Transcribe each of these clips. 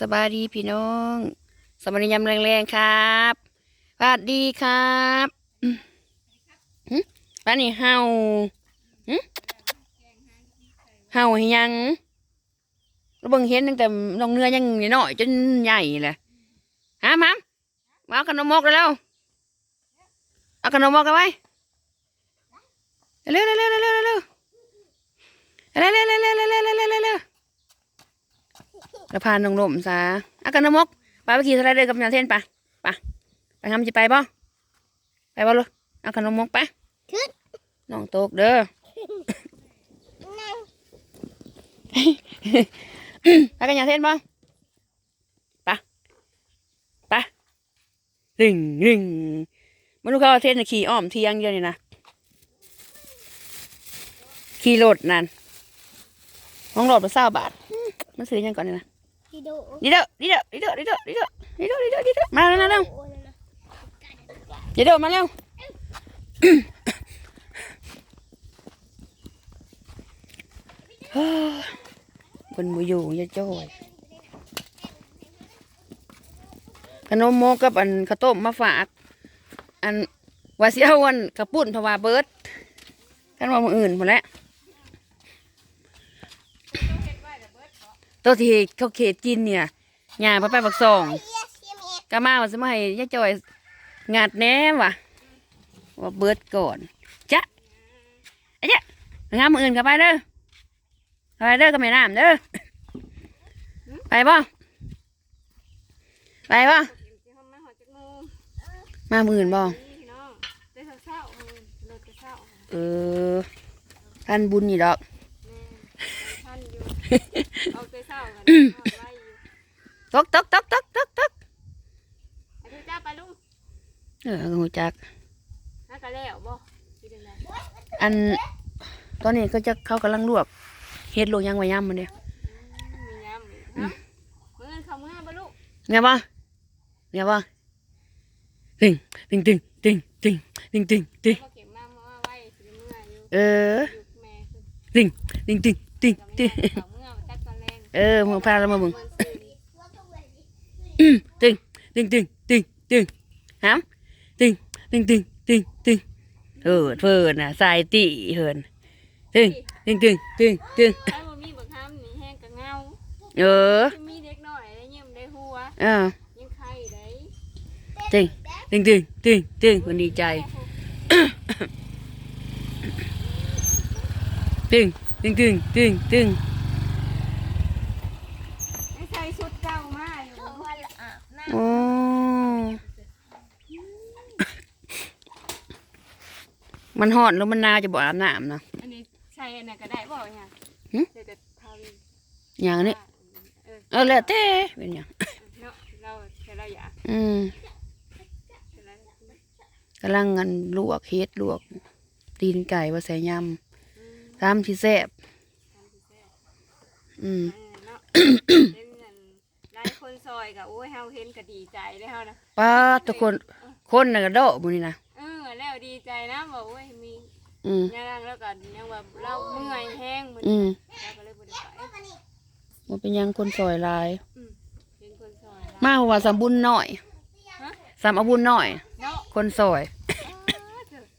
สบายดีพี่น้องสวัสดียามแรงๆครับสวัสดีครับป้านนี่เฮาหึเฮาหยังเราเบิ่งเห็นตั้งแต่น้องเนื้อยังน้อยจนใหญ่เลยฮะมัมมาเอาขนมมกแล้วเอาขนมมกกันไว้ ๆแล้วพาน้องนมซะเอาขนมมกไปไปขี่สไลเดอร์กับยาเทนปะปะไปทำจะไปบ่ไปบ่ลูกเอาขนมมกไปน้องโตกเด้อไปกันยาเทนบ่ปะปะดึงดึงมันลูกเขาเอาเทนน่ะขี่อ้อมเทียงเดียวนี่นะขี่รถนั่นห้องรถมาเศร้าบาทอืมมันซื้อยังก่อนนี่นะ พี่ดูดีเด้อดีเด้อดีเด้อดีเด้อดีเด้อดีเด้อดีเด้อดีเด้อมาแล้วนะเร็วโอ้ยนะดีเด้อมาเร็วเฮ้ยคนมาอยู่อยาจ้อยขนมโมกกับอันข้าวต้มมาฝาก อันว่าสิเอาอันกระปุ่นเพราะว่าเบิร์ดกันว่ามืออื่นหมดแล้ว ตัวที่เขาเขตกินเนี่ยยาไปไปบักซองเฮียเฮียเมียก็มาว่าสมัยยายจอยงาดแหน่ว่ะว่าเบิดก่อนจ้ะไอ้เจ้างามมืออื่นกับไปเด้อไปเด้อกับแม่น้ำเด้อไปบ่ไปบ่มามืออื่นบ่เออท่านบุญนี่ดอก เอาใจเศร้ากันไล่อยู่ตกตกตกตกตกตกไอ้ที่จ้าไปลุงเออหูจัก ฮักกันแล้วบ่คิดยังไงอัน ตอนนี้ก็จะเขากำลังลวกเฮ็ดลวกยังไว้ย่ำมันเดียวมีย้ำอีกเนาะมือเขามือบ่ลูกเงียบบ่เงียบบ่ตึงตึงตึงตึงตึงตึงตึงตึงมาเก็บน้ำมาไว้สิเมื่ออยู่เออ อยู่แม่คือตึงตึงตึงตึงกับตึแม่งเขา เมื่อจักตอนแรงเออมึงพาเรามามึงมันซื้ออืมตึงตึงตึงตึงตึงหามตึงตึงตึงตึงตึงเออเพิ่นน่ะสายตีเพิ่นตึงตึงตึงตึงตึงถ้าบ่มีบักห้ามนี่แห้งกะเงาเออจะมีเด็กน้อยได้ยิ้มได้หัวเออยังไข่ได้ตึงตึงตึงตึงตึงคนดีใจตึงตึงตึงตึงตึง ไม่ใส่ชุดเก่ามาอยู่ ทุกวันละอาบน้ โอ้ มันหอนแล้วมันหนาวจะบ่อาบน้ำนะอันนี้ใส่อันนั้นก็ได้บ่เนี่ยหึเดี๋ยวจะทาวินอย่างนี้เออเออแล้วแต่เป็นอย่างเนาะเราแต่เราอยากอืมแต่เรากำลังงันลวกเฮ็ดลวกตีนไก่ว่าใส่ยอืมำตามที่แซ่บทำพิเศษอืมเออเนาะเห็นนั่นหลายคนซอยก็โอ้ยเฮาเห็นก็ดีใจเลยเฮานะป้าทุกคนคนน่ะก็โดะบุนี่นะเออแล้ว ดีใจนะบอกว่ามีอืมยังแล้วก็ยังว่าเราเมื่อยแห้งมันอืมเราก็เลยบ่ได้ไปมันเป็นหยังคนซอยหลายเห็นคนซอยมาว่าสามบุญหน่อยฮะสามเอาบุญหน่อย เนาะคนซอย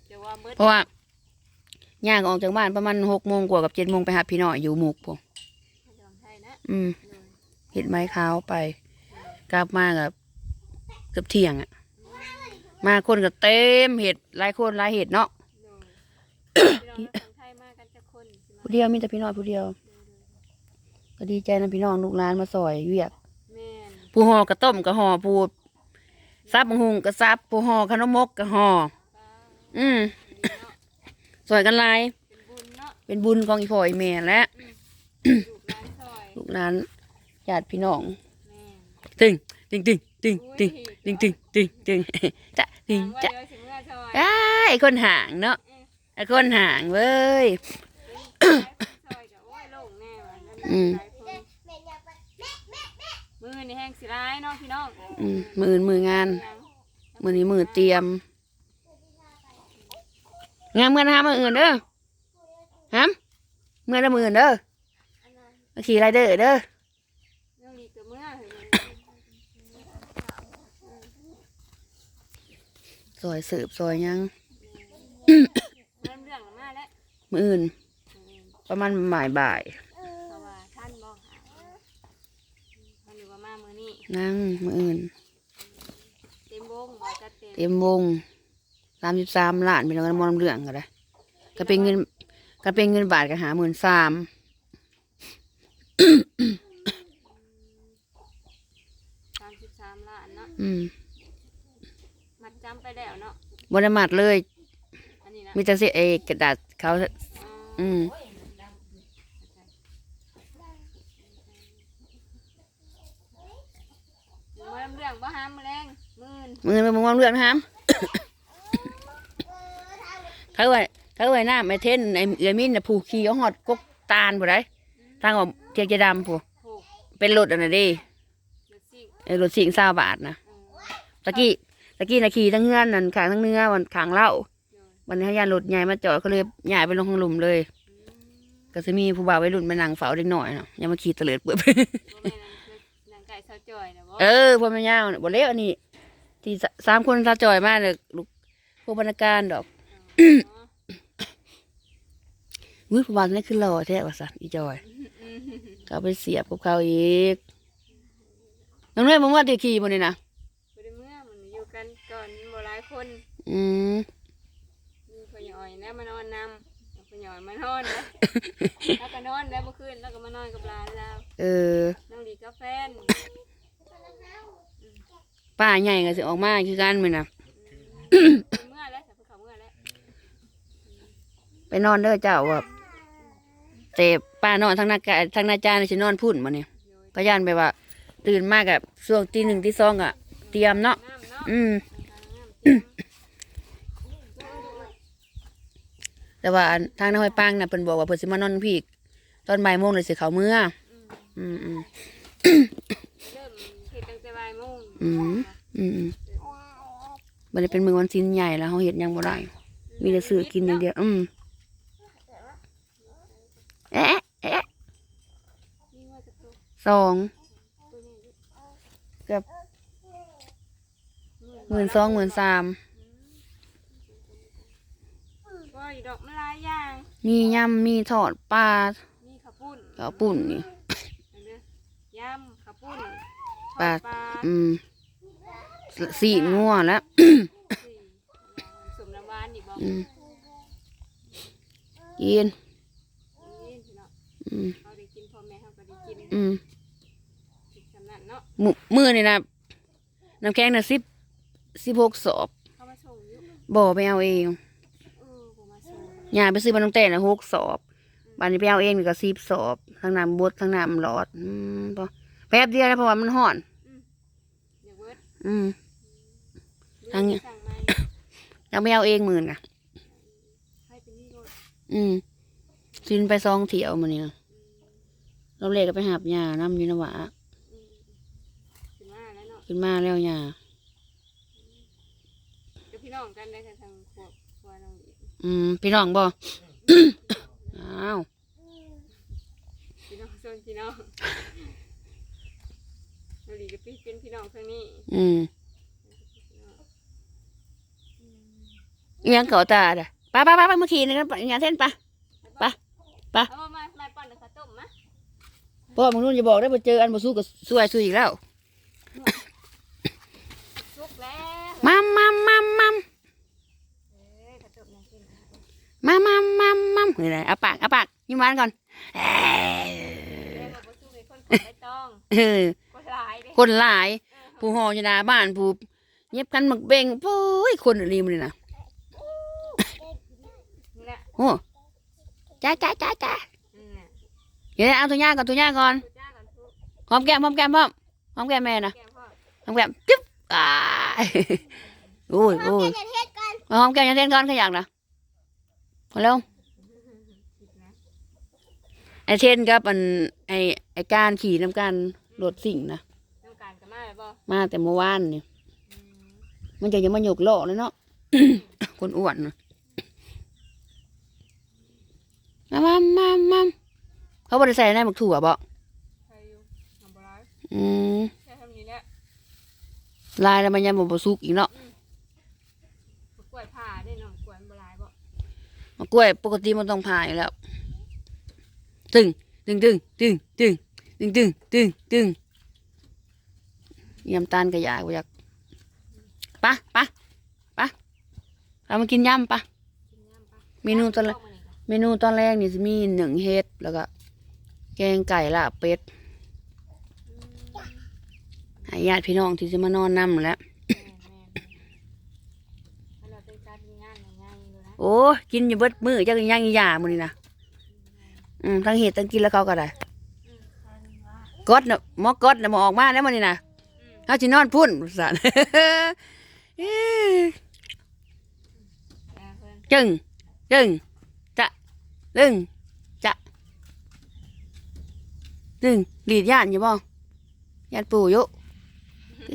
จะว่าเบิดเพราะว่าย่างออกจากบ้านประมาณหกโมงกว่ากับเจ็ดโมงไปหาพี่น้อยอยู่หมุกผมยอมไทยนะอืมเห็ดไม้ขาวไป กลับมากับเกือบเที่ยงอะ มาคนก็เต็มเห็ดหลายคนหลายเห็ดเนาะพี่น้องคนไทยมากันจะคนสิมาผู้เดียวมีแต่พี่น้อยผู้เดียว ก็ดีใจนะพี่น้องลูกหลานมาซอยเวียกแม่นผู้ห่อกระต้มกระห่อผู้ซับหุงกระซับผู้ห่อขนมมกกระห่อป้าอืมซอยกันหลายเป็นบุญเนาะเป็นบุญของอีพ่ออีแม่และลูกหลานซอยลูกหลานญาติพี่น้องแม่นตึงตึงตึง ตึงตึงตึงตึงตึงตึงจะตึงว่าจะเดี๋ยวสิเมื่อซอยอ้ายไอ้คนห่างเนาะไอ้คนห่างเว้ยซอยก็โอ้ยโล่งแน่ว่ะนั่นอืมหลายคนำแม่อยากไปแม่แม่แม่มือนี่แห้งสิร้ายเนาะพี่น้องอืมมืออื่นมืองาน มือนี้มือเตรียมงามเงินหามืออื่นเด้อฮะเมื่อละมืออื่นเด้อมาขี่ไรเด้อเด้อ เรื่องนี้ก็เมื่อเห็นไหม ซอยสืบซอยหยัง เริ่มเรื่องแล้วมาแล้วมื้ออื่นอืมประมาณบ่ายบ่ายเพราะว่าท่านบอกหาท่านอยู่ว่ามามื้อนี้นั่งมื้ออื่น เต็มวงบ่จัดเต็มเต็มวงสามสิบสามล้านเป็นเงินมอลำเรื่องก็ได้ก็เป็นเงินก็เป็นเงินบาทก็หาหมื่นสามสามสิบสามล้านเนาะอืมมัดจำไปแล้วเนาะบริมัดเลย อันนี้นะมีแต่เสียเอกระดาษเขาอ๋ออืมอยู่เริ่มเรื่องบ่ห้ามแมลงมื่นมือมันมอลำเรื่องนะครับเขาไว้เขาไว้หน้าไม่เท่นไอ้เอือมินน่ะผูกขี่เอาหอดกกตาลผู้ใดทางออกเทียกจะดำผู้ถูกเป็นรถอันนั้นเดิหรือสิ่งไอ้รถสิงซาบาทนะเออตะกี้ ตะกี้นาขี่ทั้งเงื่อนนั่นขางทั้งเนื้อวันขางเหล้าโดยวันนี้ให้ยานรถใหญ่มาจอดเขาเลยย้ายไปลงข้างหลุมเลยอืมก็จะมีผู้บ่าววัยรุ่นมานั่งเฝ้าเด็กหน่อยเนาะยังมาขี่เตลิดเปื่อยบ่แม่นอันคือนางไก่เสาจ่อยนะบ่เออพวกแม่ย่าวน่ะบ่เล็กอันนี้ ที่สสามคนตาจอยมากเลยลูกพวกบรรณาการดอกอ๋ออุ้ยผู้บ่าวนี่คือหล่อแท้ว่าสันอีจอยอืมเขาไปเสียบกับเขาอีกน้องเนยมึงว่าตีขี่บ่นี่นะ บ่ได้เมื่อมันอยู่กันก่อนมีบ่หลายคน อืมมีพ่อใหญ่อยแล้วมานอนนำพ่อใหญ่อยมานอนนะ แล้วก็นอนแล้วเมื่อคืนแล้วก็มานอนกับหลานแล้วเออ น้องดีกับแฟนป้าใหญ่ก็สิออกมาคือกันมื้อน่ะ เมื่อแล้วแต่เพิ่นเขาเมื่อแล้วไปนอนเด้อเจ้าว่าแต่ป้านอนทางหน้ากาทางหน้าจานสินอนพุ่นมาเนี่ยโดยก็ย่านไปว่า ตื่นมากกับช่วงตีหนึ่งตีสองอะเตรียมเนาะน้ำเนาะอืม น้ำเต็ม แต่ว่าอันทางน้าห้อยปังน่ะเพิ่นบอกว่าเพิ่นสิมานอนพี่ตอนบ่ายโมงเลยสิเขาเมื่อ อืมอืมอืมเริ่มเฮ็ดตั้งแต่บ่ายโมงอืมอืมอืมบัดนี้เป็นมือวันสิ้นใหญ่แล้วเฮาเฮ็ดหยังบ่ได้ มีแต่ซื้อกินอย่างเดียวอืมเอ๊ะเอ๊ะนี่ว่าจะตัวสองตัวนี้เกือบหมื่นสองหมื่นสาม ว่า อยู่ดอกมะลายอย่าง มียำมีทอดปลามีข้าวปุ้นข้าวปุ่นนี่ เห็นไหมยำข้าวปุ้นปลาทอดปลาอืมสีงัวแล้ว สี่สมน้ำหวานอีกบอกอืมกินนี่พี่เนาะอืมเขาได้กินพ่อแม่เขาก็ได้กินอืมอีกสำนักเนาะมือมือนี่นะน้ำแข็งน่ะสิบสิบหกสอบเขามาส่งอยู่บ่ไปเอาเอง เออผมมาส่ง ยายไปซื้อมาตั้งแต่น่ะหกสอบบันนี้ไปเอาเองนี่ก็สิบสอบทั้งน้ำบดทั้งน้ำหลอด อืมพอแป๊บเดียวนะเพราะว่ามันห่อน อย่าเวิร์ดอืม ทางนี้สั่งมายังไปเอาเองหมื่นน่ะ ให้เป็นนี่โลดอืมซินไปซองเที่ยวมาเนี่ยเราเล็กก็ไปหาบยาน้ำอยูนวะอืมขึ้นมาแล้วเนาะขึ้นมาแล้วยา กับพี่น้องกันได้ค่ะทางพวกพวกน้ องดีอืมพี่น้องบ่อ้าวพี่น้องส่วนพี่น้องน้องดีกับพี่เป็นพี่น้องเพื่อนนี่อืมอิหยังเก่าตาเด้อไปไปไปไปเมื่อกี้นี่กันอย่าเส้นไปไปไปเอามามามาปั่นข้าวต้มมะพ่อมึงนู่นจะบอกได้ไปเจออันบ่สู้กับสวยสู้อีกแล้ว สุกแล้ว มัมมัมมัมมัม เอ้ยข้าวต้มน่ากิน มัมมัมมัมมัมนี่แหละเอาปากเอาปากยิ้มหวานก่อนเอ้ยเรียกว่าบ่สุกเลยคนขอไม่ต้องเออคนหลายเด้คนหลาย ผู้หอชนาบ้านผู้เย็บกันหมักเบ่งปุ้ยคนรีมันนี่นะนี่แหละโอ้จ้าจ้าจ้าจ้าอืมน่ะเดี๋ยวเอาตัวย่าก่อนตัวย่าก่อนทุจ้ากันทุกหอมแก้มหอมแก้มพ่อมหอมแก้มแม่นะแกงพ่อหอมแก้มจึ๊บอ่าโอ้ยโอ้ยเดี๋ยวเทศก่อนหอมแก้มอยังเต้นก่อนขยักนะ พอแล้วคิดนะไอเช่นกับอันไอไอการขี่น้ำกันรถสิ่งนะต้องการกันมาเลยบ่มาแต่เมื่อวานนี่อืมมันจะยังมาหยกล้อเลยเนาะคนอ้วนน่ะมามามามาเขาบริใส่ในหมกถั่วบ่ใครอยู่ทำบ่ร้ายอืมแค่ทำนี้แหละลายแล้วมันยังบ่บสุกอีกเนาะ กล้วย ปกติมันต้องผ่าอยู่แล้ว ตึง ตึงตึงตึงตึงตึงตึงตึงตึงยำตาลกระยากบ่อยากปะปะปะเรามากินยำปะกินน้ำปะเมนูตอนเมนูตอนแรกนี่จะมีหนึ่งเฮ็ดแล้วก็ แกงไก่ลาบเป็ดห้ญาติพี่น้องที่จะมานอนนั่มแล้วเราเป็นการทำงานง่ายๆอยู่นะ โอ้กินอยู่เบิดมือจักย่างอีหยามื้อนี้นะอืมทั้งเฮ็ดทั้งกินแล้วเขาก็ได้อืมทันากดน่ะหมอกดน่ะหมอออกมาแล้วมื้อนี้นะเฮาสินอนพุ่นสั่นอ่าเพิ่นจึงจึงจะลึงจะลึงดีดย่านอยู่บ่ย่านปู่อยู่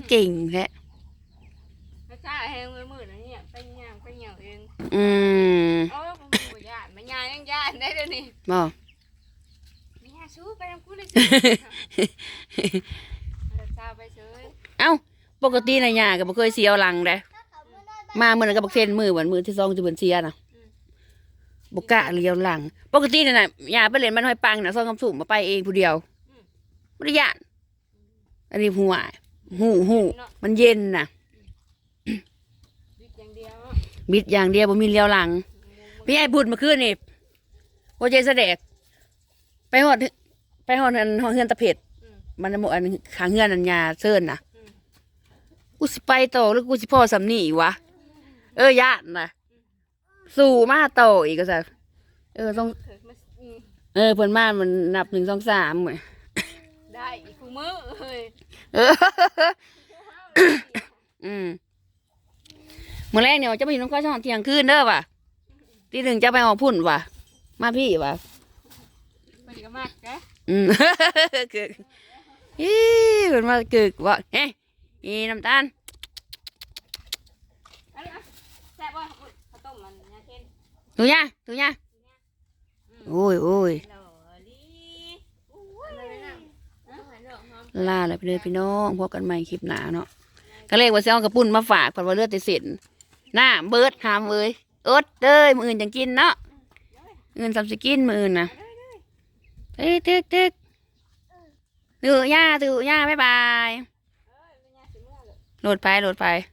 เก่งแท้ องอืมโอ้ยผมบ่ย่านมันย่างยังย่านได้เดี๋ยวนี้บ่ไม่ย่างสู้ไปทำกูเลยสิพระเจ้าไปเฉยเอ้าปกติน่ะย่าก็บ่เคยเสียวหลังเด้ถ้าเขาไม่ได้มามื้อนั้นก็บักเซนมือวันมือที่สองจะเพิ่นเสียน่ะบ่กล้าเลี้ยวหลัง ปกติน่ะน่ะย่าไปเล่นมันห้อยปังน่ะซองคำสุ่มมาไปเองผู้เดียวบ่ได้ย่านอันนี้หัวหูหูเนาะมันเย็นน่ะ วิทย์อย่างเดี ยวบิดอย่างเดียวบ่มีเลี้ยวหลัง พี่ไอ้บุญเมื่อคืนนี่โอเจแสดกไปหอดไปหอดอันหอดเฮือนตะเพ็ดอืมมันหมดอันขางเฮือนอันยาเซินน่ะอืมกูสิไปต่อหรือกูสิพ่อสำนีวะ เออญาติน่ะสู่มาต่ออีกก็ซะเออต้องเถิดมาอืมเออเพิ่นมามันนับหนึ่งสองสามเว้ยได้อีกคู่มือเฮ้ยเอออืม มื่อแรกเนี่ยจะไปอยู่น้องข้าวช่องเที่ยงคืนเด้อว่ะทีหนึ่งจะไปออกพุ่นว่ะ มาพี่ว่ะไปดีก็มากแกอืมกึกอีเพิ่นมากึกว่าเฮ้ยอีน้ำตาลอันนี้อะแซ่บว่าข้าวต้มมันยาเช่นถูย่าถูย่าโอ้ยโอ้ยหล่อลีอุ้ยอะไรนะเอาหายดอกหอมลาเลยไปเลยพี่น้องพบกันใหม่คลิปหน้าเนาะก็เลยว่าสิเอากระปุ่นมาฝากก่อนว่าเลือดแต่เสร็จ หน้าเบิดหามเอ้ยอดเด้ยมืออื่นจังกินเนาะมืออื่นสามสิกินมืออื่นนะเฮ้ยตึกตึกตื่ย่าตื่ย่าบ๊ายบายโหลดไปโหลดไป